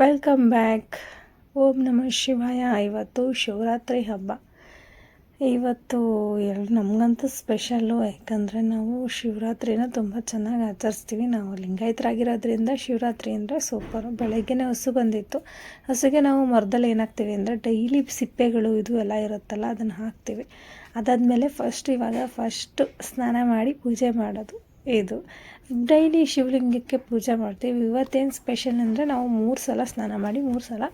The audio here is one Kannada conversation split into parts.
Welcome back. ಓಂ ನಮಃ ಶಿವಾಯ. ಇವತ್ತು ಶಿವರಾತ್ರಿ ಹಬ್ಬ. ಇವತ್ತು ಎರಡು ನಮಗಂತೂ ಸ್ಪೆಷಲ್ಲು, ಯಾಕಂದರೆ ನಾವು ಶಿವರಾತ್ರಿನ ತುಂಬ ಚೆನ್ನಾಗಿ ಆಚರಿಸ್ತೀವಿ. ನಾವು ಲಿಂಗಾಯತರಾಗಿರೋದ್ರಿಂದ ಶಿವರಾತ್ರಿ ಅಂದರೆ ಸೂಪರು ಬೆಳಗ್ಗೆನೇ ಹಸು ಬಂದಿತ್ತು. ಹಸುಗೆ ನಾವು ಮರದಲ್ಲಿ ಏನಾಗ್ತೀವಿ ಅಂದರೆ ಡೈಲಿ ಸಿಪ್ಪೆಗಳು ಇದು ಎಲ್ಲ ಇರುತ್ತಲ್ಲ, ಅದನ್ನು ಹಾಕ್ತೀವಿ. ಅದಾದಮೇಲೆ ಫಸ್ಟ್ ಇವಾಗ ಫಸ್ಟು ಸ್ನಾನ ಮಾಡಿ ಪೂಜೆ ಮಾಡೋದು. ಇದು. ಡೈಲಿ ಶಿವಲಿಂಗಕ್ಕೆ ಪೂಜೆ ಮಾಡ್ತೀವಿ. ಇವತ್ತೇನು ಸ್ಪೆಷಲ್ ಅಂದರೆ ನಾವು ಮೂರು ಸಲ ಸ್ನಾನ ಮಾಡಿ ಮೂರು ಸಲ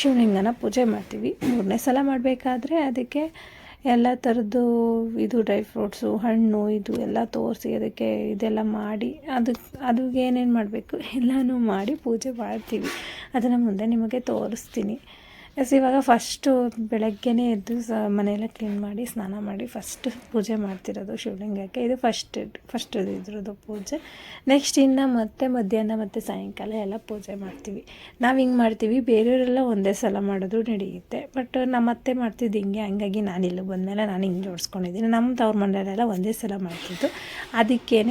ಶಿವಲಿಂಗನ ಪೂಜೆ ಮಾಡ್ತೀವಿ. ಮೂರನೇ ಸಲ ಮಾಡಬೇಕಾದ್ರೆ ಅದಕ್ಕೆ ಎಲ್ಲ ಥರದ್ದು ಇದು ಡ್ರೈ ಫ್ರೂಟ್ಸು ಹಣ್ಣು, ಇದು ಎಲ್ಲ ತೋರಿಸಿ ಅದಕ್ಕೆ ಇದೆಲ್ಲ ಮಾಡಿ ಅದಕ್ಕೆ ಅದಕ್ಕೆ ಏನೇನು ಮಾಡಬೇಕು? ಎಲ್ಲನೂ ಮಾಡಿ ಪೂಜೆ ಮಾಡ್ತೀವಿ. ಅದನ್ನು ಮುಂದೆ ನಿಮಗೆ ತೋರಿಸ್ತೀನಿ. ಎಸ್ ಇವಾಗ ಫಸ್ಟು ಬೆಳಗ್ಗೆನೇ ಎದ್ದು ಸ ಮನೆಯೆಲ್ಲ ಕ್ಲೀನ್ ಮಾಡಿ, ಸ್ನಾನ ಮಾಡಿ ಫಸ್ಟ್ ಪೂಜೆ ಮಾಡ್ತಿರೋದು ಶಿವಲಿಂಗಕ್ಕೆ. ಇದು ಫಸ್ಟ್ ಫಸ್ಟ್ ಇದ್ರದ್ದು ಪೂಜೆ. ನೆಕ್ಸ್ಟ್ ಇನ್ನು ಮತ್ತೆ ಮಧ್ಯಾಹ್ನ ಮತ್ತು ಸಾಯಂಕಾಲ ಎಲ್ಲ ಪೂಜೆ ಮಾಡ್ತೀವಿ. ನಾವು ಹಿಂಗೆ ಮಾಡ್ತೀವಿ, ಬೇರೆಯವರೆಲ್ಲ ಒಂದೇ ಸಲ ಮಾಡೋದು ನಡೆಯುತ್ತೆ. ಬಟ್ ನಮ್ಮ ಅತ್ತೆ ಮಾಡ್ತಿದ್ದು ಹಿಂಗೆ, ಹಂಗಾಗಿ ನಾನು ಇಲ್ಲಿ ಬಂದಮೇಲೆ ನಾನು ಹಿಂಗೆ ಜೋಡಿಸ್ಕೊಂಡಿದ್ದೀನಿ. ನಮ್ಮ ತವ್ರ ಮನೆಯಲ್ಲೆಲ್ಲ ಒಂದೇ ಸಲ ಮಾಡ್ತಿದ್ದು. ಅದಕ್ಕೇ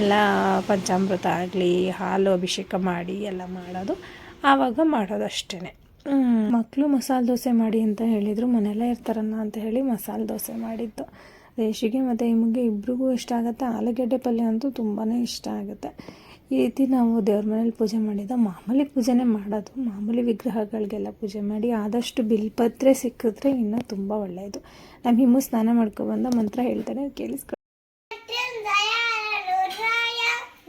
ಎಲ್ಲ ಪಂಚಾಮೃತ ಆಗಲಿ, ಹಾಲು ಅಭಿಷೇಕ ಮಾಡಿ ಎಲ್ಲ ಮಾಡೋದು. ಆವಾಗ ಮಾಡೋದು ಅಷ್ಟೇ ಮಕ್ಕಳು ಮಸಾಲೆ ದೋಸೆ ಮಾಡಿ ಅಂತ ಹೇಳಿದರು, ಮನೆಯಲ್ಲೇ ಇರ್ತಾರಲ್ಲ ಅಂತ ಹೇಳಿ ಮಸಾಲೆ ದೋಸೆ ಮಾಡಿದ್ದು. ರೇಷಿಗೆ ಮತ್ತು ಇಮಗೆ ಇಬ್ರಿಗೂ ಇಷ್ಟ ಆಗುತ್ತೆ. ಆಲೂಗಡ್ಡೆ ಪಲ್ಯ ಅಂತೂ ತುಂಬಾ ಇಷ್ಟ ಆಗುತ್ತೆ. ಈ ರೀತಿ ನಾವು ದೇವ್ರ ಮನೇಲಿ ಪೂಜೆ ಮಾಡಿದ ಮಾಮೂಲಿ ಪೂಜೆನೇ ಮಾಡೋದು. ಮಾಮೂಲಿ ವಿಗ್ರಹಗಳಿಗೆಲ್ಲ ಪೂಜೆ ಮಾಡಿ ಆದಷ್ಟು ಬಿಲ್ಪತ್ರೆ ಸಿಕ್ಕಿದ್ರೆ ಇನ್ನೂ ತುಂಬ ಒಳ್ಳೆಯದು. ನಮ್ಮ ಹಿಮ್ಮು ಸ್ನಾನ ಮಾಡ್ಕೊಬಂದ ಮಂತ್ರ ಹೇಳ್ತಾನೆ, ಕೇಳಿಸ್ಕೊ ರುದ್ರಾಯ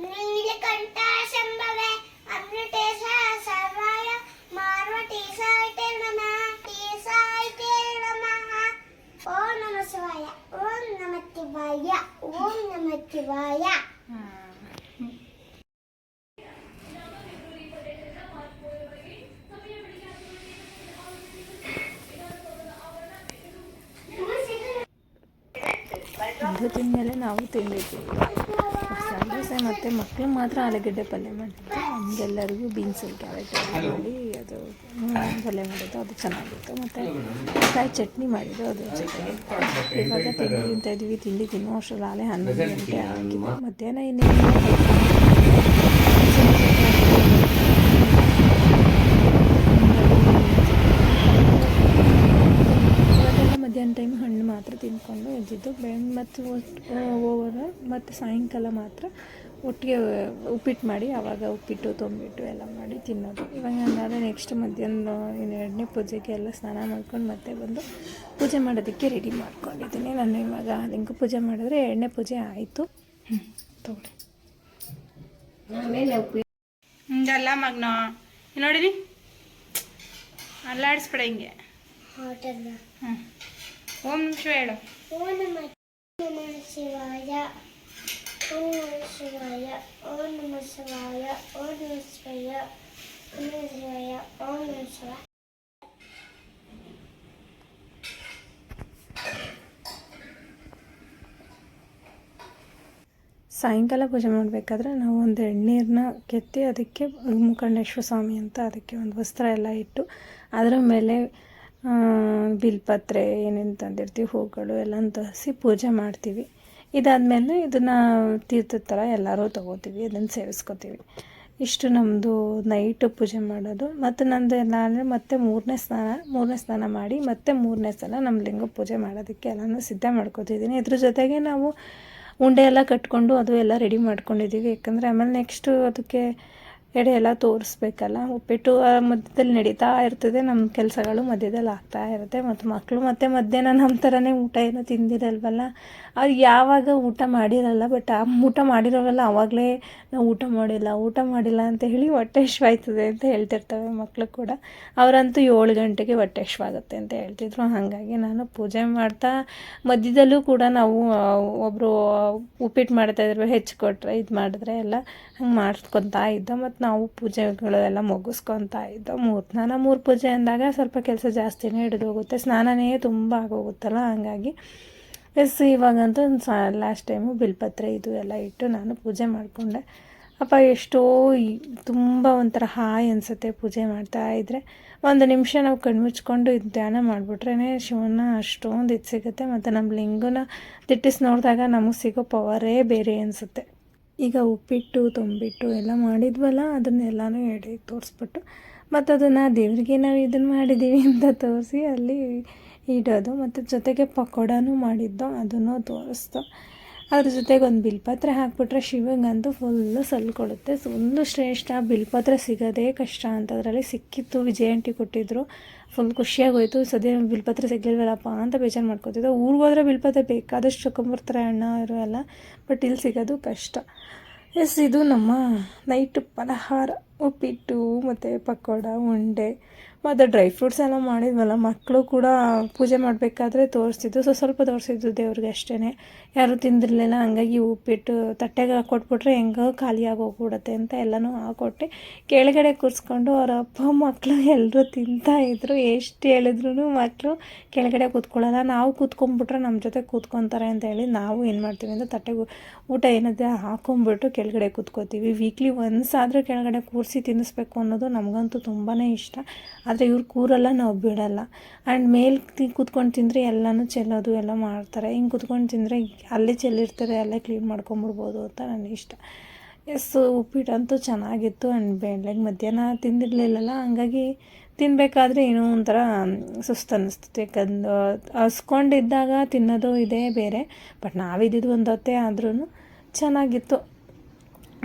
ನೀಲಕಂಠ ಶಂಭವೆ ಅಮೃತೇಶ ಸರ್ವಾಯ ಮಾರ್ವಟೀಸಾಯ ತೇ ನಮಃ ಟೀಸಾಯ ತೇ ನಮಃ ಓಂ ನಮ ಶಿವಾಯ ಓಂ ನಮ ಶಿವಾಯ ಓಂ ನಮ ಶಿವಾಯ ಅದು ತಿಂದಮೇಲೆ ನಾವು ತಿಂದಿದ್ವಿ ಸಂಜೆ ಮತ್ತು ಮಕ್ಕಳು ಮಾತ್ರ ಆಲೂಗಡ್ಡೆ ಪಲ್ಯ ಮಾಡಿದ್ದು ನಮಗೆಲ್ಲರಿಗೂ ಬೀನ್ಸ್ ಕ್ಯಾರೆಟ್ ಮಾಡಿ ಅದು ಪಲ್ಯ ಮಾಡಿದ್ದು ಅದು ಚೆನ್ನಾಗಿತ್ತು ಮತ್ತು ಕಾಯಿ ಚಟ್ನಿ ಮಾಡಿದ್ದು ಅದು ಇವಾಗ ತಿಂಡಿ ತಿಂತಾ ಇದ್ವಿ ತಿಂಡಿ ತಿನ್ನೋ ಅಷ್ಟರಲ್ಲಿ ಆಲೆ ಹನ್ನೊಂದು ಗಂಟೆ ಆಗಿದೆ ಮಧ್ಯಾಹ್ನ ಇನ್ನೇನು ಇವಾಗೆಲ್ಲ ಮಧ್ಯಾಹ್ನ ಟೈಮ್ ಹಣ್ಣು ತಿಂದ್ಕೊಂಡು ಇದ್ದಿದ್ದು. ಬೆಳಗ್ಗೆ ಮತ್ತು ಓವರ್ ಮತ್ತು ಸಾಯಂಕಾಲ ಮಾತ್ರ ಒಟ್ಟಿಗೆ ಉಪ್ಪಿಟ್ಟು ಮಾಡಿ ಆವಾಗ ಉಪ್ಪಿಟ್ಟು ತೊಂಬಿಟ್ಟು ಎಲ್ಲ ಮಾಡಿ ತಿನ್ನೋದು. ಇವಾಗ ನಾನು ನೆಕ್ಸ್ಟ್ ಮಧ್ಯಾಹ್ನ ಇನ್ನು ಎರಡನೇ ಪೂಜೆಗೆ ಎಲ್ಲ ಸ್ನಾನ ಮಾಡ್ಕೊಂಡು ಮತ್ತೆ ಬಂದು ಪೂಜೆ ಮಾಡೋದಕ್ಕೆ ರೆಡಿ ಮಾಡ್ಕೊಂಡಿದ್ದೀನಿ. ನಾನು ಇವಾಗ ಲಿಂಗ ಪೂಜೆ ಮಾಡಿದ್ರೆ ಎರಡನೇ ಪೂಜೆ ಆಯಿತು. ಹ್ಞೂ ಉಪ್ಪಿ ಹಿಂಗಲ್ಲ ಮಗ್ನ ನೋಡಿರಿ ಅಲ್ಲಾಡಿಸ್ಬೇಡ ಹಿಂಗೆ. ಹೋಟೆಲ್ ಹ್ಞೂ ಓಂ ನಿಮಿಷ ಹೇಳು. ಓಂ ನಮ ನಮ ಶಿವಾಯ ಓಂ ನಮ ಶಿವಾಯ ಓಂ ನಮ ಶಿವಾಯ ಓಂ ನಮ ಶಿವಾಯ ಓಂ ನಮ ಶಿವಾಯ ಓಂ ನಮ ಶಿವಾಯ. ಸಾಯಂಕಾಲ ಪೂಜೆ ಮಾಡಬೇಕಾದ್ರೆ ನಾವು ಒಂದು ಎಣ್ಣೀರನ್ನ ಕೆತ್ತಿ ಅದಕ್ಕೆ ಮುಖಂಡೇಶ್ವರ ಸ್ವಾಮಿ ಅಂತ ಅದಕ್ಕೆ ಒಂದು ವಸ್ತ್ರ ಎಲ್ಲ ಇಟ್ಟು ಅದರ ಮೇಲೆ ಬಿಲ್ಪತ್ರೆ ಏನೇನು ತಂದಿರ್ತೀವಿ, ಹೂಗಳು ಎಲ್ಲ ತರಿಸಿ ಪೂಜೆ ಮಾಡ್ತೀವಿ. ಇದಾದಮೇಲೆ ಇದನ್ನು ತೀರ್ಥದ ಥರ ಎಲ್ಲರೂ ತೊಗೋತೀವಿ ಅದನ್ನು ಸೇವಿಸ್ಕೋತೀವಿ. ಇಷ್ಟು ನಮ್ಮದು ನೈಟ್ ಪೂಜೆ ಮಾಡೋದು. ಮತ್ತು ನಂದು ಎಲ್ಲ ಅಂದರೆ ಮತ್ತೆ ಮೂರನೇ ಸ್ನಾನ ಮೂರನೇ ಸ್ನಾನ ಮಾಡಿ ಮತ್ತೆ ಮೂರನೇ ಸಲ ನಮ್ಮ ಲಿಂಗ ಪೂಜೆ ಮಾಡೋದಕ್ಕೆ ಎಲ್ಲನೂ ಸಿದ್ಧ ಮಾಡ್ಕೋತಿದ್ದೀನಿ ಇದ್ರ ಜೊತೆಗೆ ನಾವು ಉಂಡೆ ಎಲ್ಲ ಕಟ್ಕೊಂಡು ಅದು ಎಲ್ಲ ರೆಡಿ ಮಾಡ್ಕೊಂಡಿದ್ದೀವಿ ಯಾಕಂದರೆ ಆಮೇಲೆ ನೆಕ್ಸ್ಟು ಅದಕ್ಕೆ ಎಡೆ ಎಲ್ಲ ತೋರಿಸ್ಬೇಕಲ್ಲ? ಉಪ್ಪಿಟ್ಟು ಮಧ್ಯದಲ್ಲಿ ನಡೀತಾ ಇರ್ತದೆ, ನಮ್ಮ ಕೆಲಸಗಳು ಮಧ್ಯದಲ್ಲಿ ಆಗ್ತಾ ಇರುತ್ತೆ. ಮತ್ತು ಮಕ್ಕಳು ಮತ್ತೆ ಮಧ್ಯಾಹ್ನ ನಮ್ಮ ಥರನೇ ಊಟ ಏನೂ ತಿಂದಿರಲ್ವಲ್ಲ? ಅವ್ರು ಯಾವಾಗ ಊಟ ಮಾಡಿರಲ್ಲ ಬಟ್ ಆ ಊಟ ಮಾಡಿರೋವಲ್ಲ ಆವಾಗಲೇ ನಾವು ಊಟ ಮಾಡಿಲ್ಲ ಊಟ ಮಾಡಿಲ್ಲ ಅಂತ ಹೇಳಿ ಹೊಟ್ಟೆ ಹಶ್ವಾಯ್ತದೆ ಅಂತ ಹೇಳ್ತಿರ್ತವೆ ಮಕ್ಕಳು ಕೂಡ. ಅವರಂತೂ ಏಳು ಗಂಟೆಗೆ ಹೊಟ್ಟೆ ಹಶ್ವಾಗುತ್ತೆ ಅಂತ ಹೇಳ್ತಿದ್ರು. ಹಾಗಾಗಿ ನಾನು ಪೂಜೆ ಮಾಡ್ತಾ, ಮಧ್ಯದಲ್ಲೂ ಕೂಡ ನಾವು ಒಬ್ಬರು ಉಪ್ಪಿಟ್ಟು ಮಾಡ್ತಾಯಿದ್ರು ಹೆಚ್ಚು ಕೊಟ್ಟರೆ ಇದು ಮಾಡಿದ್ರೆ ಎಲ್ಲ ಹಂಗೆ ಮಾಡ್ಕೊತಾ ಇದ್ದ ಮತ್ತು ನಾವು ಪೂಜೆಗಳೆಲ್ಲ ಮುಗಿಸ್ಕೊತಾ ಇದ್ದೋ ಮೂರು ಸ್ನಾನ ಮೂರು ಪೂಜೆ ಅಂದಾಗ ಸ್ವಲ್ಪ ಕೆಲಸ ಜಾಸ್ತಿನೇ ಹಿಡಿದೋಗುತ್ತೆ ಸ್ನಾನನೇ ತುಂಬ ಆಗೋಗುತ್ತಲ್ಲ, ಹಂಗಾಗಿ ಎಸ್, ಇವಾಗಂತೂ ಸಾ ಲಾಸ್ಟ್ ಟೈಮು ಬಿಲ್ಪತ್ರೆ ಇದು ಎಲ್ಲ ಇಟ್ಟು ನಾನು ಪೂಜೆ ಮಾಡಿಕೊಂಡೆ. ಅಪ್ಪ, ಎಷ್ಟೋ ತುಂಬ ಒಂಥರ ಹಾಯ್ ಅನಿಸುತ್ತೆ ಪೂಜೆ ಮಾಡ್ತಾ ಇದ್ದರೆ ಒಂದು ನಿಮಿಷ ನಾವು ಕಣ್ಮುಚ್ಕೊಂಡು ಇದು ಧ್ಯಾನ ಮಾಡಿಬಿಟ್ರೇ ಶಿವನ ಅಷ್ಟೊಂದು ಇದು ಸಿಗುತ್ತೆ, ಮತ್ತು ನಮ್ಮ ಲಿಂಗನ ದಿಟ್ಟಿಸಿ ನೋಡಿದಾಗ ನಮಗೆ ಸಿಗೋ ಪವರೇ ಬೇರೆ ಅನಿಸುತ್ತೆ. ಈಗ ಉಪ್ಪಿಟ್ಟು, ತುಂಬಿಟ್ಟು ಎಲ್ಲ ಮಾಡಿದ್ವಲ್ಲ, ಅದನ್ನೆಲ್ಲನೂ ಎಡೆ ತೋರಿಸ್ಬಿಟ್ಟು ಮತ್ತು ಅದನ್ನು ದೇವರಿಗೆ ನಾವು ಇದನ್ನು ಮಾಡಿದ್ದೀವಿ ಅಂತ ತೋರಿಸಿ ಅಲ್ಲಿ ಇಡೋದು. ಮತ್ತು ಜೊತೆಗೆ ಪಕೋಡಾನು ಮಾಡಿದ್ದೋ, ಅದನ್ನು ತೋರಿಸ್ತು ಅದ್ರ ಜೊತೆಗೆ ಒಂದು ಬಿಲ್ಪತ್ರೆ ಹಾಕ್ಬಿಟ್ರೆ ಶಿವಂಗಂತೂ ಫುಲ್ಲು ಸಲ್ಕೊಡುತ್ತೆ ಒಂದು ಶ್ರೇಷ್ಠ ಬಿಲ್ಪತ್ರೆ ಸಿಗೋದೇ ಕಷ್ಟ ಅಂತ ಅದರಲ್ಲಿ ಸಿಕ್ಕಿತ್ತು ವಿಜಯಂಟಿ ಕೊಟ್ಟಿದ್ರು. ಫುಲ್ ಖುಷಿಯಾಗೋಯ್ತು. ಸದ್ಯ ಬಿಲ್ಪತ್ರೆ ಸಿಗ್ಲಿಲ್ವಲ್ಲಪ್ಪ ಅಂತ ಬೇಜಾರು ಮಾಡ್ಕೊತಿದ್ದೆ. ಊರಿಗೆ ಹೋದ್ರೆ ಬಿಲ್ಪತ್ರೆ ಬೇಕಾದಷ್ಟು ಚೊಕೊಂಬರ್ತಾರೆ ಅಣ್ಣ ಅವರು ಎಲ್ಲ ಬಟ್ ಇಲ್ಲಿ ಸಿಗೋದು ಕಷ್ಟ. ಎಸ್ ಇದು ನಮ್ಮ ನೈಟ್ ಪಲಹಾರ. ಉಪ್ಪಿಟ್ಟು, ಮತ್ತು ಪಕೋಡ, ಉಂಡೆ, ಮತ್ತು ಡ್ರೈ ಫ್ರೂಟ್ಸ್ ಎಲ್ಲ ಮಾಡಿದ್ವಲ್ಲ. ಮಕ್ಕಳು ಕೂಡ ಪೂಜೆ ಮಾಡಬೇಕಾದ್ರೆ ತೋರಿಸ್ತಿದ್ದು ಸೊ ಸ್ವಲ್ಪ ತೋರಿಸಿದ್ದು ದೇವ್ರಿಗೆ ಅಷ್ಟೇ ಯಾರೂ ತಿಂದಿರಲಿಲ್ಲ, ಹಂಗಾಗಿ ಉಪ್ಪಿಟ್ಟು ತಟ್ಟೆಗೆ ಕೊಟ್ಬಿಟ್ರೆ ಹೆಂಗೋ ಖಾಲಿಯಾಗಿ ಹೋಗ್ಬಿಡುತ್ತೆ ಅಂತ ಎಲ್ಲನೂ ಹಾಕೊಟ್ಟೆ. ಕೆಳಗಡೆ ಕೂರಿಸ್ಕೊಂಡು ಅವ್ರ ಅಪ್ಪ ಮಕ್ಕಳು ಎಲ್ಲರೂ ತಿಂತಾಯಿದ್ರು ಎಷ್ಟು ಹೇಳಿದ್ರು ಮಕ್ಕಳು ಕೆಳಗಡೆ ಕೂತ್ಕೊಳ್ಳಲ್ಲ. ನಾವು ಕೂತ್ಕೊಂಡ್ಬಿಟ್ರೆ ನಮ್ಮ ಜೊತೆ ಕೂತ್ಕೊತಾರೆ ಅಂತ ಹೇಳಿ ನಾವು ಏನು ಮಾಡ್ತೀವಿ ಅಂದರೆ ತಟ್ಟೆಗೆ ಊಟ ಏನಿದೆ ಹಾಕೊಂಡ್ಬಿಟ್ಟು ಕೆಳಗಡೆ ಕೂತ್ಕೋತೀವಿ. ವೀಕ್ಲಿ ಒನ್ಸ್ ಆದರೂ ಕೆಳಗಡೆ ಕೂರಿಸಿ ತಿನ್ನಿಸ್ಬೇಕು ಅನ್ನೋದು ನಮಗಂತೂ ತುಂಬಾ ಇಷ್ಟ. ಆದರೆ ಇವ್ರು ಕೂರಲ್ಲ, ನಾವು ಬಿಡಲ್ಲ. ಆ್ಯಂಡ್ ಮೇಲೆ ಕೂತ್ಕೊಂಡು ತಿಂದರೆ ಎಲ್ಲನೂ ಚೆಲ್ಲೋದು, ಎಲ್ಲ ಮಾಡ್ತಾರೆ. ಹಿಂಗೆ ಕೂತ್ಕೊಂಡು ತಿಂದರೆ ಅಲ್ಲೇ ಚೆಲ್ಲಿರ್ತಾರೆ, ಅಲ್ಲೇ ಕ್ಲೀನ್ ಮಾಡ್ಕೊಂಬಿಡ್ಬೋದು ಅಂತ ನನಗೆ ಇಷ್ಟ. ಎಸ್ ಉಪ್ಪಿಟ್ಟಂತೂ ಚೆನ್ನಾಗಿತ್ತು ಆ್ಯಂಡ್ ಬೆಳಗ್ಗೆ ಮಧ್ಯಾಹ್ನ ತಿಂದಿರಲಿಲ್ಲಲ್ಲ, ಹಂಗಾಗಿ ತಿನ್ನಬೇಕಾದ್ರೆ ಏನೋ ಒಂಥರ ಸುಸ್ತು ಅನ್ನಿಸ್ತಿತ್ತು. ಯಾಕಂದ್ರೆ ಹಸ್ಕೊಂಡಿದ್ದಾಗ ತಿನ್ನೋದು ಇದೇ ಬೇರೆ ಬಟ್ ನಾವಿದ್ದಿದ್ದು ಒಂದು ಹೊತ್ತೆ ಆದ್ರೂ ಚೆನ್ನಾಗಿತ್ತು.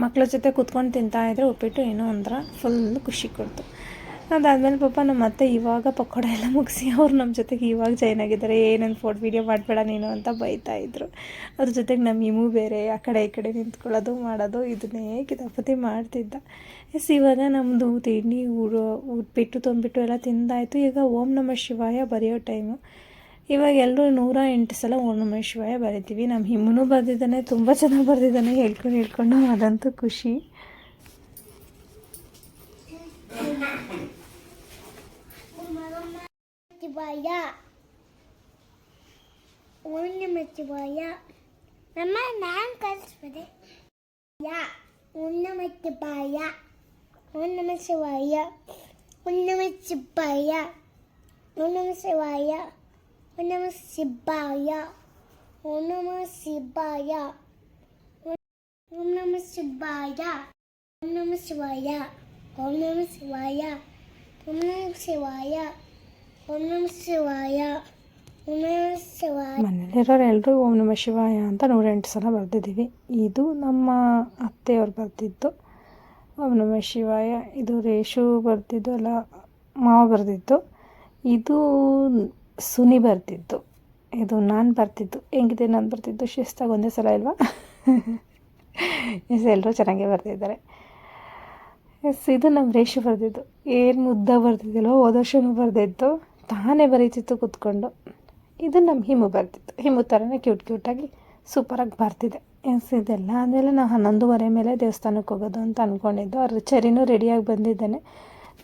ಮಕ್ಕಳ ಜೊತೆ ಕೂತ್ಕೊಂಡು ತಿಂತಾಯಿದ್ರೆ ಉಪ್ಪಿಟ್ಟು ಏನೋ ಒಂಥರ ಫುಲ್ ಖುಷಿ ಕೊಡ್ತು. ಅದಾದಮೇಲೆ ಪಾಪ ನಮ್ಮ ಅತ್ತೆ ಇವಾಗ ಪಕೋಡ ಎಲ್ಲ ಮುಗಿಸಿ ಅವ್ರು ನಮ್ಮ ಜೊತೆಗೆ ಇವಾಗ ಜಾಯ್ನ್ ಆಗಿದ್ದಾರೆ. ಏನೇನು ಫೋಟೋ ವೀಡಿಯೋ ಮಾಡಬೇಡ ನೀನು ಅಂತ ಬೈತಾ ಇದ್ರು. ಅದ್ರ ಜೊತೆಗೆ ನಮ್ಮ ಇಮು ಬೇರೆ, ಆ ಕಡೆ ಈ ಕಡೆ ನಿಂತ್ಕೊಳ್ಳೋದು, ಮಾಡೋದು, ಇದನ್ನೇ ಕಿತಾಪತಿ ಮಾಡ್ತಿದ್ದ. ಎಸ್, ಇವಾಗ ನಮ್ಮದು ತಿಂಡಿ, ಊರು, ಉಪ್ಪಿಟ್ಟು, ತೊಂಬಿಟ್ಟು ಎಲ್ಲ ತಿಂದಾಯಿತು. ಈಗ ಓಂ ನಮ ಶಿವಾಯ ಬರೆಯೋ ಟೈಮು ಇವಾಗ ಎಲ್ಲರೂ ನೂರ ಎಂಟು ಸಲ ಓಂ ನಮ ಶಿವಾಯ ಬರಿತೀವಿ. ನಮ್ಮ ಹಿಮ್ಮನೂ ಬರೆದಿದ್ದಾನೆ, ತುಂಬ ಚೆನ್ನಾಗಿ ಬರೆದಿದ್ದಾನೆ. ಹೇಳ್ಕೊಂಡು ಹೇಳ್ಕೊಂಡು ಅದಂತೂ ಖುಷಿ. ಶಿವಾಯ ಓಂ ನಮ ಶಿವಾಯ ನಮ್ಮ ನಾನು ಕಲಿಸ್ಬೋದೆ ಯಾ ಓಂ ನಮ ಶಿವಾಯ ಓಂ ನಮ ಶಿವಾಯ ಓಂ ನಮ ಶಿವಾಯ ಓಂ ನಮ ಶಿವಾಯ ಓಂ ನಮ ಶಿವಾಯ ಓಂ ನಮ ಶಿವಾಯ ಓಂ ನಮ ಶಿವಾಯ ಓಂ ನಮ ಶಿವಾಯ ಓಂ ನಮ ಶಿವಾಯ ಓಂ ನಮ ಶಿವಾಯ ಓಂ ನಮ ಶಿವಾಯ. ಓಂ ಶಿವಾಯ. ಮನೇಲಿರೋರು ಎಲ್ಲರೂ ಓಂ ನಮ ಶಿವಾಯ ಅಂತ ನೂರೆಂಟು ಸಲ ಬರೆದಿದ್ದೀವಿ. ಇದು ನಮ್ಮ ಅತ್ತೆಯವ್ರು ಬರೆದಿದ್ದು. ಓಂ ನಮ ಶಿವಾಯ. ಇದು ರೇಷು ಬರೆದಿದ್ದು ಅಲ್ಲ, ಮಾವ ಬರೆದಿದ್ದು. ಇದು ಸುನಿ ಬರ್ತಿತ್ತು ಇದು ನಾನು ಬರ್ತಿದ್ದು ಹೆಂಗಿದೆ ನಾನು ಬರ್ತಿದ್ದು ಶಿಸ್ತಾಗಿ ಒಂದೇ ಸಲ ಇಲ್ವಾ? ಎಸ್ ಎಲ್ಲರೂ ಚೆನ್ನಾಗೇ ಬರ್ತಿದ್ದಾರೆ ಎಸ್, ಇದು ನಮ್ಮ ರೇಷು ಬರೆದಿದ್ದು. ಏನು ಮುದ್ದ ಬರ್ತಿದ್ದಿಲ್ಲೋ ಹೋದ ವರ್ಷವೂ ಬರೆದಿದ್ದು. ತಾನೇ ಬರೀತಿತ್ತು ಕೂತ್ಕೊಂಡು. ಇದು ನಮ್ಮ ಹಿಮು ಬರ್ತಿತ್ತು. ಹಿಮು ಥರನೇ ಕ್ಯೂಟ್ ಕ್ಯೂಟಾಗಿ ಸೂಪರಾಗಿ ಬರ್ತಿದೆ. ಎಸ್ ಇದೆಲ್ಲ ಆದಮೇಲೆ ನಾವು ಹನ್ನೊಂದುವರೆ ಮೇಲೆ ದೇವಸ್ಥಾನಕ್ಕೆ ಹೋಗೋದು ಅಂತ ಅಂದ್ಕೊಂಡಿದ್ದು ಅವ್ರ ಚರಿನೂ ರೆಡಿಯಾಗಿ ಬಂದಿದ್ದಾನೆ.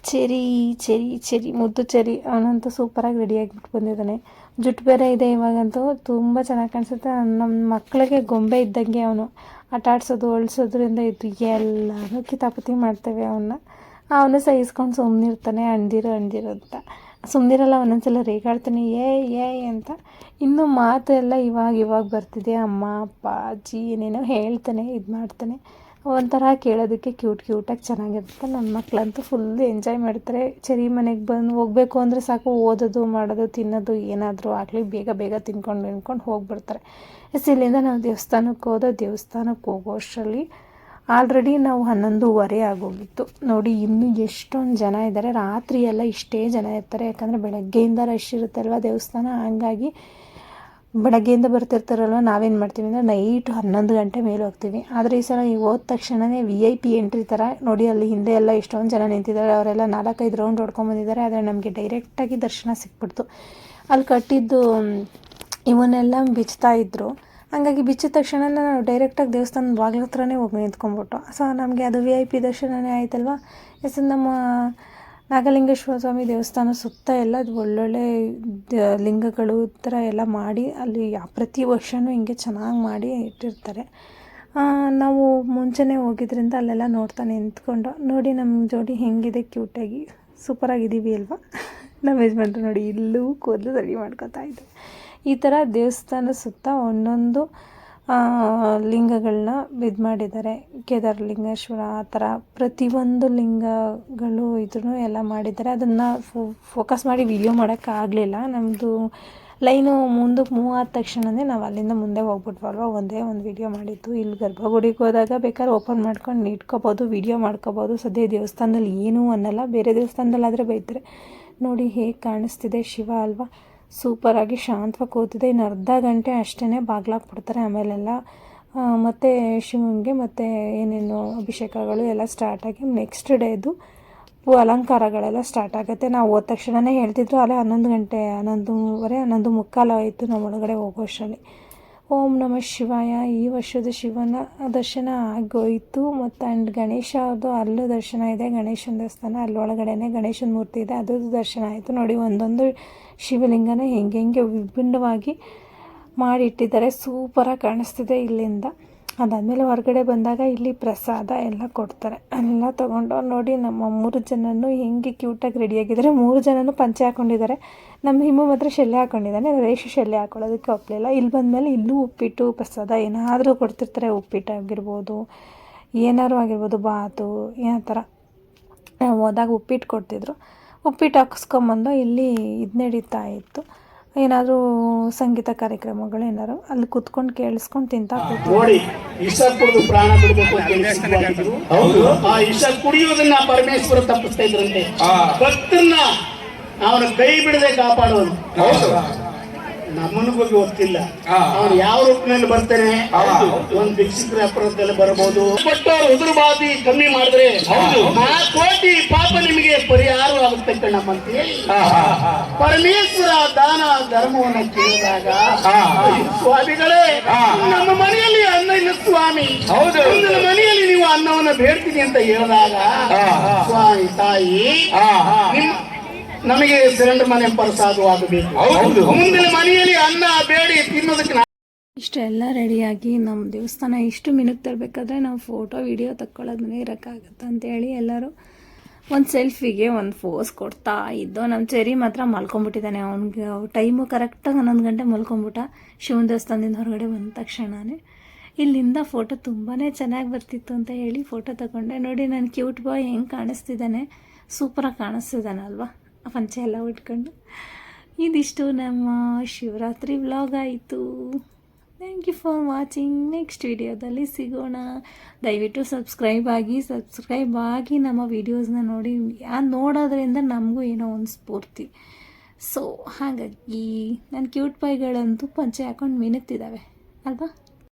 ಚೆರಿ ಚೆರಿ ಚೆರಿ, ಮುದ್ದು ಚೆರಿ ಅವನಂತೂ ಸೂಪರಾಗಿ ರೆಡಿಯಾಗಿಬಿಟ್ಟು ಬಂದಿದ್ದಾನೆ. ಜುಟ್ಟು ಬೇರೆ ಇದೆ ಇವಾಗಂತೂ. ತುಂಬ ಚೆನ್ನಾಗಿ ಕಾಣಿಸುತ್ತೆ. ನಮ್ಮ ಮಕ್ಕಳಿಗೆ ಗೊಂಬೆ ಇದ್ದಂಗೆ ಅವನು. ಆಟ ಆಡಿಸೋದು ಹೊಳ್ಸೋದ್ರಿಂದ ಇದು ಎಲ್ಲನೂ ಕಿತಾಪತಿ ಮಾಡ್ತೇವೆ ಅವನ್ನ. ಅವನು ಸಹಿಸ್ಕೊಂಡು ಸುಮ್ಮನಿರ್ತಾನೆ ಅಂದಿರು ಅಂದಿರು ಅಂತ. ಸುಮ್ಮನಿರಲ್ಲ ಒಂದೊಂದ್ಸಲ ರೇಗಾಡ್ತಾನೆ, ಏ ಏ ಅಂತ. ಇನ್ನು ಮಾತು ಎಲ್ಲ ಇವಾಗ ಇವಾಗ ಬರ್ತಿದೆ. ಅಮ್ಮ, ಅಪ್ಪ, ಅಜ್ಜಿ, ಏನೇನೋ ಹೇಳ್ತಾನೆ, ಇದು ಮಾಡ್ತಾನೆ. ಒಂಥರ ಕೇಳೋದಕ್ಕೆ ಕ್ಯೂಟ್, ಕ್ಯೂಟಾಗಿ ಚೆನ್ನಾಗಿರುತ್ತೆ. ನನ್ನ ಮಕ್ಕಳಂತೂ ಫುಲ್ ಎಂಜಾಯ್ ಮಾಡ್ತಾರೆ. ಚರಿ ಮನೆಗೆ ಬಂದು ಹೋಗಬೇಕು ಅಂದರೆ ಸಾಕು. ಓದೋದು, ಮಾಡೋದು, ತಿನ್ನೋದು, ಏನಾದರೂ ಆಗಲಿ, ಬೇಗ ಬೇಗ ತಿನ್ಕೊಂಡು ತಿನ್ಕೊಂಡು ಹೋಗಿಬಿಡ್ತಾರೆ. ಎಸ್ ಇಲ್ಲಿಂದ ನಾವು ದೇವಸ್ಥಾನಕ್ಕೆ ಹೋದ, ದೇವಸ್ಥಾನಕ್ಕೆ ಹೋಗೋ ಅಷ್ಟರಲ್ಲಿ ಆಲ್ರೆಡಿ ನಾವು ಹನ್ನೊಂದೂವರೆ ಆಗೋಗಿತ್ತು. ನೋಡಿ, ಇನ್ನೂ ಎಷ್ಟೊಂದು ಜನ ಇದ್ದಾರೆ. ರಾತ್ರಿ ಎಲ್ಲ ಇಷ್ಟೇ ಜನ ಇರ್ತಾರೆ. ಯಾಕಂದರೆ ಬೆಳಗ್ಗೆಯಿಂದ ರಶ್ ಇರುತ್ತಲ್ವ ದೇವಸ್ಥಾನ? ಹಂಗಾಗಿ ಬೆಳಗ್ಗೆಯಿಂದ ಬರ್ತಿರ್ತಾರಲ್ವ? ನಾವೇನು ಮಾಡ್ತೀವಿ ಅಂದರೆ ನೈಟ್ ಹನ್ನೊಂದು ಗಂಟೆ ಮೇಲೆ ಹೋಗ್ತೀವಿ. ಆದರೆ ಈ ಸಲ ಈಗ ಹೋದ ತಕ್ಷಣವೇ ವಿ ಐ ಪಿ ಎಂಟ್ರಿ ಥರ ನೋಡಿ, ಅಲ್ಲಿ ಹಿಂದೆ ಎಲ್ಲ ಎಷ್ಟೊಂದು ಜನ ನಿಂತಿದ್ದಾರೆ. ಅವರೆಲ್ಲ ನಾಲ್ಕೈದು ರೌಂಡ್ ಹೊಡ್ಕೊಂಬಂದಿದ್ದಾರೆ. ಆದರೆ ನಮಗೆ ಡೈರೆಕ್ಟಾಗಿ ದರ್ಶನ ಸಿಕ್ಬಿಡ್ತು. ಅಲ್ಲಿ ಕಟ್ಟಿದ್ದು, ಇವನ್ನೆಲ್ಲ ಬಿಚ್ತಾ ಇದ್ದರು ಹಂಗಾಗಿ ಬಿಚ್ಚಿದ ತಕ್ಷಣ ನಾವು ಡೈರೆಕ್ಟಾಗಿ ದೇವಸ್ಥಾನದ ಬಾಗಿಲ ಹತ್ರನೇ ಹೋಗಿ ನಿಂತ್ಕೊಂಡ್ಬಿಟ್ಟು. ಸೊ ನಮಗೆ ಅದು ವಿ ಐ ಪಿ ದರ್ಶನವೇ ಆಯ್ತಲ್ವಾ? ಎಸ್ ನಮ್ಮ ನಾಗಲಿಂಗೇಶ್ವರ ಸ್ವಾಮಿ ದೇವಸ್ಥಾನ ಸುತ್ತ ಎಲ್ಲ ಅದು ಒಳ್ಳೊಳ್ಳೆ ಲಿಂಗಗಳು ಈ ಥರ ಎಲ್ಲ ಮಾಡಿ ಅಲ್ಲಿ ಪ್ರತಿ ವರ್ಷವೂ ಹಿಂಗೆ ಚೆನ್ನಾಗಿ ಮಾಡಿ ಇಟ್ಟಿರ್ತಾರೆ. ನಾವು ಮುಂಚೆನೇ ಹೋಗಿದ್ರಿಂದ ಅಲ್ಲೆಲ್ಲ ನೋಡ್ತಾ ನಿಂತ್ಕೊಂಡು, ನೋಡಿ ನಮ್ಮ ಜೋಡಿ ಹೆಂಗಿದೆ ಕ್ಯೂಟಾಗಿ ಸೂಪರಾಗಿದ್ದೀವಿ ಅಲ್ವಾ? ನಮ್ಮ ಯಜಮಾನ್ರು ನೋಡಿ ಇಲ್ಲೂ ಕೂದಲು ರೆಡಿ ಮಾಡ್ಕೊತಾ ಇದ್ದೆ ಈ ಥರ ದೇವಸ್ಥಾನ ಸುತ್ತ ಒಂದೊಂದು ಲಿಂಗಗಳನ್ನ ಇದು ಮಾಡಿದ್ದಾರೆ. ಕೇದಾರ ಲಿಂಗೇಶ್ವರ ಆ ಥರ ಪ್ರತಿಯೊಂದು ಲಿಂಗಗಳು ಇದನ್ನು ಎಲ್ಲ ಮಾಡಿದ್ದಾರೆ. ಅದನ್ನು ಫೋಕಸ್ ಮಾಡಿ ವಿಡಿಯೋ ಮಾಡೋಕ್ಕಾಗಲಿಲ್ಲ ನಮ್ಮದು ಲೈನು ಮುಂದಕ್ಕೆ ಮೂವ್ ಆದ ತಕ್ಷಣವೇ ನಾವು ಅಲ್ಲಿಂದ ಮುಂದೆ ಹೋಗ್ಬಿಟ್ವಲ್ವ? ಒಂದೇ ಒಂದು ವಿಡಿಯೋ ಮಾಡಿದ್ದು. ಇಲ್ಲಿ ಗರ್ಭಗುಡಿಗೆ ಹೋದಾಗ ಬೇಕಾದ್ರೆ ಓಪನ್ ಮಾಡ್ಕೊಂಡು ಇಟ್ಕೋಬೋದು ವಿಡಿಯೋ ಮಾಡ್ಕೋಬೋದು. ಸದ್ಯ ದೇವಸ್ಥಾನದಲ್ಲಿ ಏನೂ ಅನ್ನಲ್ಲ. ಬೇರೆ ದೇವಸ್ಥಾನದಲ್ಲಾದರೆ ಬೈತಾರೆ, ನೋಡಿ ಹೇಗೆ ಕಾಣಿಸ್ತಿದೆ ಶಿವ ಅಲ್ವಾ? ಸೂಪರಾಗಿ ಶಾಂತವಾಗಿ ಕೂತಿದೆ. ಇನ್ನು ಅರ್ಧ ಗಂಟೆ ಅಷ್ಟೇ ಬಾಗ್ಲಾಕ್ಬಿಡ್ತಾರೆ ಆಮೇಲೆಲ್ಲ. ಮತ್ತು ಶಿವನಿಗೆ ಮತ್ತು ಏನೇನು ಅಭಿಷೇಕಗಳು ಎಲ್ಲ ಸ್ಟಾರ್ಟಾಗಿ ನೆಕ್ಸ್ಟ್ ಡೇದು ಪೂ ಅಲಂಕಾರಗಳೆಲ್ಲ ಸ್ಟಾರ್ಟ್ ಆಗುತ್ತೆ. ನಾವು ಹೋದ ತಕ್ಷಣವೇ ಹೇಳ್ತಿದ್ರು ಅಲ್ಲೇ ಹನ್ನೊಂದು ಗಂಟೆ, ಹನ್ನೊಂದುವರೆ, ಹನ್ನೊಂದು ಮುಕ್ಕಾಲು ಆಯಿತು ನಮ್ಮ ಒಳಗಡೆ ಹೋಗೋ ಅಷ್ಟರಲ್ಲಿ ಓಂ ನಮಃ ಶಿವಾಯ. ಈ ವರ್ಷದ ಶಿವನ ದರ್ಶನ ಆಗೋಯಿತು ಮತ್ತು ಆ್ಯಂಡ್ ಗಣೇಶ ಅದು ಅಲ್ಲೂ ದರ್ಶನ ಇದೆ. ಗಣೇಶನ ದೇವಸ್ಥಾನ ಅಲ್ಲೊಳಗಡೆ ಗಣೇಶನ ಮೂರ್ತಿ ಇದೆ. ಅದ್ರದ್ದು ದರ್ಶನ ಆಯಿತು. ನೋಡಿ, ಒಂದೊಂದು ಶಿವಲಿಂಗನ ಹೆಂಗೆ ಹೆಂಗೆ ವಿಭಿನ್ನವಾಗಿ ಮಾಡಿಟ್ಟಿದ್ದಾರೆ. ಸೂಪರಾಗಿ ಕಾಣಿಸ್ತಿದೆ ಇಲ್ಲಿಂದ. ಅದಾದಮೇಲೆ ಹೊರಗಡೆ ಬಂದಾಗ ಇಲ್ಲಿ ಪ್ರಸಾದ ಎಲ್ಲ ಕೊಡ್ತಾರೆ. ಎಲ್ಲ ತೊಗೊಂಡು ನೋಡಿ ನಮ್ಮ ಮೂರು ಜನನು ಹೆಂಗೆ ಕ್ಯೂಟಾಗಿ ರೆಡಿಯಾಗಿದ್ದಾರೆ ಮೂರು ಜನನು ಪಂಚೆ ಹಾಕ್ಕೊಂಡಿದ್ದಾರೆ ನಮ್ಮ ಹಿಮು ಮಾತ್ರ ಶೆಲ್ಲೆ ಹಾಕ್ಕೊಂಡಿದ್ದಾನೆ ರೇಷು ಶೆಲ್ಲೆ ಹಾಕೊಳ್ಳೋದಕ್ಕೆ ಒಪ್ಪಲಿಲ್ಲ ಇಲ್ಲಿ ಬಂದಮೇಲೆ ಇಲ್ಲೂ ಉಪ್ಪಿಟ್ಟು, ಪ್ರಸಾದ ಏನಾದರೂ ಕೊಡ್ತಿರ್ತಾರೆ. ಉಪ್ಪಿಟ್ಟು ಆಗಿರ್ಬೋದು, ಏನಾದ್ರು ಆಗಿರ್ಬೋದು, ಬಾತು ಆ ಥರ. ಹೋದಾಗ ಉಪ್ಪಿಟ್ಟು ಕೊಡ್ತಿದ್ರು. ಉಪ್ಪಿಟ್ಟು ಹಾಕಿಸ್ಕೊಂಬಂದು ಇಲ್ಲಿ ಇದು ನಡೀತಾ ಇತ್ತು. ಏನಾದರೂ ಸಂಗೀತ ಕಾರ್ಯಕ್ರಮಗಳು ಏನಾದ್ರು ಅಲ್ಲಿ ಕುತ್ಕೊಂಡು ಕೇಳಿಸ್ಕೊಂಡು ತಿಂತಾ ನೋಡಿ ವಿಷ ಕುಡಿದು ಪ್ರಾಣ ಬಿಡಬೇಕು. ಹೌದು. ಆ ವಿಷ ಕುಡಿಯುವುದನ್ನ ಪರಮೇಶ್ವರ ತಪ್ಪಿಸ್ತಾ ಇದ್ರಂತೆ ಆ. ಭಕ್ತನ್ನ ಅವನ ಕೈ ಬಿಡದೆ ಕಾಪಾಡೋದು ಹೌದು ನಮ್ಮನ ಬಗ್ಗೆ ಗೊತ್ತಿಲ್ಲ ಅವ್ರು ಯಾವ ರೂಪದಲ್ಲಿ ಬರ್ತೇನೆ. ಒಂದು ಭಿಕ್ಷುಕರ ಅಪರಾಧದಲ್ಲಿ ಬರಬಹುದು ಉದುರು ಬಾಧಿ ಕಮ್ಮಿ ಮಾಡಿದ್ರೆ ಕೋಟಿ ಪಾಪ ನಿಮಗೆ ಪರಿಹಾರವಾಗುತ್ತೆ ಕಣ್ಣಮ್ಮಂತ ಹೇಳಿ. ಪರಮೇಶ್ವರ ದಾನ ಧರ್ಮವನ್ನು ಕೇಳಿದಾಗ. ಸ್ವಾಮಿಗಳೇ ನಮ್ಮ ಮನೆಯಲ್ಲಿ ಅನ್ನ ಇಲ್ಲ ಸ್ವಾಮಿ. ಮುಂದಿನ ಮನೆಯಲ್ಲಿ ನೀವು ಅನ್ನವನ್ನು ಬೇಡ್ತೀನಿ ಅಂತ ಹೇಳಿದಾಗ. ಸ್ವಾಮಿ ತಾಯಿ. ನಿಮ್ಮ ನಮಗೆ ಸಿಲಿಂಡರ್ ಮನೆ ಪ್ರಸಾದವಾಗಬೇಕು ಹೌದು. ಮುಂದಿನ ಮನೆಯಲ್ಲಿ ಅನ್ನ ಬೇಡಿ ತಿನ್ನೋದಕ್ಕೆ ಇಷ್ಟೆಲ್ಲ ರೆಡಿಯಾಗಿ ನಮ್ಮ ದೇವಸ್ಥಾನ ಇಷ್ಟು ಮಿನುಗ್ ತರಬೇಕಾದ್ರೆ ನಾವು ಫೋಟೋ ವಿಡಿಯೋ ತಕ್ಕೊಳ್ಳೋದು ಮನೆ ಇರೋಕ್ಕಾಗತ್ತೆ ಅಂತೇಳಿ ಎಲ್ಲರೂ ಒಂದು ಸೆಲ್ಫಿಗೆ ಒಂದು ಫೋಸ್ ಕೊಡ್ತಾ ಇದ್ದೋ ನಮ್ಮ ಚೆರಿ ಮಾತ್ರ ಮಲ್ಕೊಂಬಿಟ್ಟಿದ್ದಾನೆ ಅವ್ನಿಗೆ ಟೈಮು ಕರೆಕ್ಟಾಗಿ ಹನ್ನೊಂದು ಗಂಟೆ ಮಲ್ಕೊಂಬಿಟ್ಟ ಶಿವನ ದೇವಸ್ಥಾನದಿಂದ ಹೊರಗಡೆ ಬಂದ ತಕ್ಷಣವೇ ಇಲ್ಲಿಂದ ಫೋಟೋ ತುಂಬಾ ಚೆನ್ನಾಗಿ ಬರ್ತಿತ್ತು ಅಂತ ಹೇಳಿ ಫೋಟೋ ತಗೊಂಡೆ. ನೋಡಿ ನನ್ನ ಕ್ಯೂಟ್ ಬಾಯ್ ಹೆಂಗೆ ಕಾಣಿಸ್ತಿದ್ದಾನೆ. ಸೂಪರಾಗಿ ಕಾಣಿಸ್ತಿದ್ದಾನಲ್ವಾ ಪಂಚೆ ಎಲ್ಲ ಉಟ್ಕೊಂಡು. ಇದಿಷ್ಟು ನಮ್ಮ ಶಿವರಾತ್ರಿ ವ್ಲಾಗ್ ಆಯಿತು. Thank you for watching next ವಿಡಿಯೋದಲ್ಲಿ ಸಿಗೋಣ. ದಯವಿಟ್ಟು ಸಬ್ಸ್ಕ್ರೈಬ್ ಆಗಿ ಸಬ್ಸ್ಕ್ರೈಬ್ ಆಗಿ ನಮ್ಮ ವೀಡಿಯೋಸ್ನ ನೋಡಿ. ನೋಡೋದ್ರಿಂದ ನಮಗೂ ಏನೋ ಒಂದು ಸ್ಫೂರ್ತಿ. ಸೊ ಹಾಗಾಗಿ ನನ್ನ ಕ್ಯೂಟ್ ಪೈಗಳಂತೂ ಪಂಚೆ ಹಾಕೊಂಡು ಮಿನುಗ್ತಿದ್ದಾವೆ ಅಲ್ವಾ?